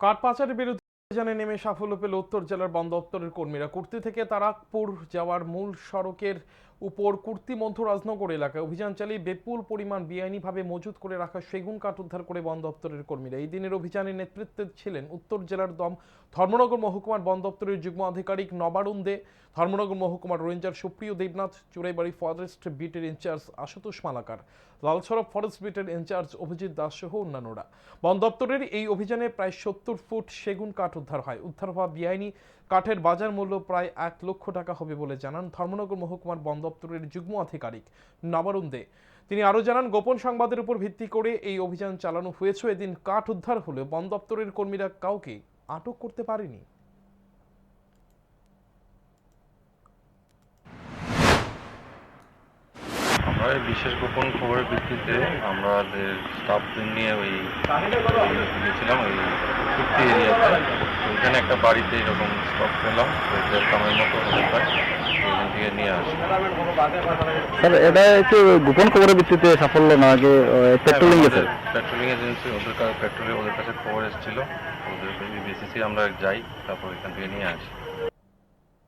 কাঠ পাচারের বিরুদ্ধে অভিযানে নেমে সাফল্য পেল উত্তর জেলার বন দপ্তরের কর্মীরা। কুর্তি থেকে তারাকপুর যাওয়ার মূল সড়কের উপর কুর্তি মধ্য রাজনগর এলাকায় অভিযান চালিয়ে বিপুল পরিমাণ বেআইনিভাবে মজুত করে রাখা সেগুন কাঠ উদ্ধার করে বন দপ্তরের কর্মীরা। এই দিনের অভিযানের নেতৃত্বে ছিলেন উত্তর জেলার দম ধর্মনগর মহকুমার বন দপ্তরের যুগ্ম আধিকারিক নবারুণ দে ধর্মনগর মহকুমার রেঞ্জার সুপ্রিয় দেবনাথ চুরাইবাড়ি ফরেস্ট বিটের ইনচার্জ আশুতোষ মালাকার লালসরব ফরেস্ট বিটের ইনচার্জ অভিজিৎ দাস সহ অন্যান্যরা। বন দপ্তরের এই অভিযানে প্রায় সত্তর ফুট সেগুন কাঠ উদ্ধার হয়। উদ্ধার হওয়া বেআইনি কাঠের বাজার মূল্য প্রায় এক লক্ষ টাকা হবে বলে জানান ধর্মনগর মহকুমার বন দপ্তরের যুগ্ম আধিকারিক নবারুণ তিনি আরও জানান, গোপন সংবাদের উপর ভিত্তি করে এই অভিযান চালানো হয়েছে। এদিন কাঠ উদ্ধার হলে বন দপ্তরের কর্মীরা কাউকে আটক করতে পারেনি। আমরা বিশেষ গোপন খবরের ভিত্তিতে আমাদের স্টাফ নিয়ে ওই গিয়েছিলাম, ওই চুক্তি এরিয়াতে। ওইখানে একটা বাড়িতে এরকম স্টক পেলাম কামের মতো হতে পারে। থেকে নিয়ে আসি স্যার এটা একটু গোপন খবরের ভিত্তিতে সাফল্য না যে পেট্রোলিং গেছে পেট্রোলিং এজেন্সি ওদের কাছে পেট্রোলিং ওদের কাছে খবর এসেছিল। ওদের বেসিসে আমরা যাই তারপর এখান থেকে নিয়ে আসি।